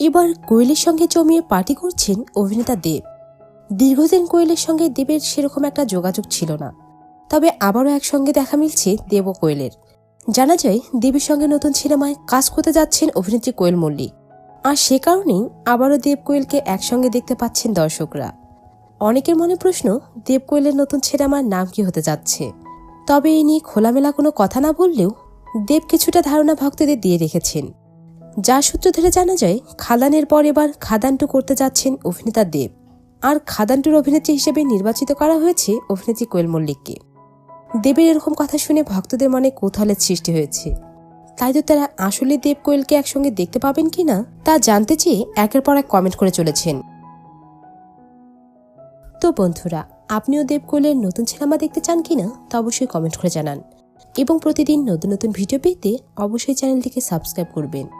এবার কোয়েলের সঙ্গে জমিয়ে পার্টি করছেন অভিনেতা দেব। দীর্ঘদিন কোয়েলের সঙ্গে দেবের সেরকম একটা যোগাযোগ ছিল না। তবে আবারও একসঙ্গে দেখা মিলছে দেব ও কোয়েলের। জানা যায়, দেবের সঙ্গে নতুন সিনেমায় কাজ করতে যাচ্ছেন অভিনেত্রী কোয়েল মল্লিক। আর সে কারণেই আবারও দেব কোয়েলকে একসঙ্গে দেখতে পাচ্ছেন দর্শকরা। অনেকের মনে প্রশ্ন, দেব কোয়েলের নতুন সিনেমার নাম কি হতে যাচ্ছে? তবে এ নিয়ে খোলামেলা কোনো কথা না বললেও দেব কিছুটা ধারণা ভক্তদের দিয়ে রেখেছেন। যা সূত্র ধরে জানা যায়, খাদানের পর এবার খাদানটু করতে যাচ্ছেন অভিনেতা দেব। আর খাদানটুর অভিনেত্রী হিসেবে নির্বাচিত করা হয়েছে অভিনেত্রী কোয়েল মল্লিককে। দেবের এরকম কথা শুনে ভক্তদের মনে কৌতূহলের সৃষ্টি হয়েছে। তাই তো তারা আসলে দেব কোয়েলকে একসঙ্গে দেখতে পাবেন কি না, তা জানতে চেয়ে একের পর এক কমেন্ট করে চলেছেন। তো বন্ধুরা, আপনিও দেব কোয়েলের নতুন সিনেমা দেখতে চান কি না, তা অবশ্যই কমেন্ট করে জানান। এবং প্রতিদিন নতুন নতুন ভিডিও পেতে অবশ্যই চ্যানেলটিকে সাবস্ক্রাইব করবেন।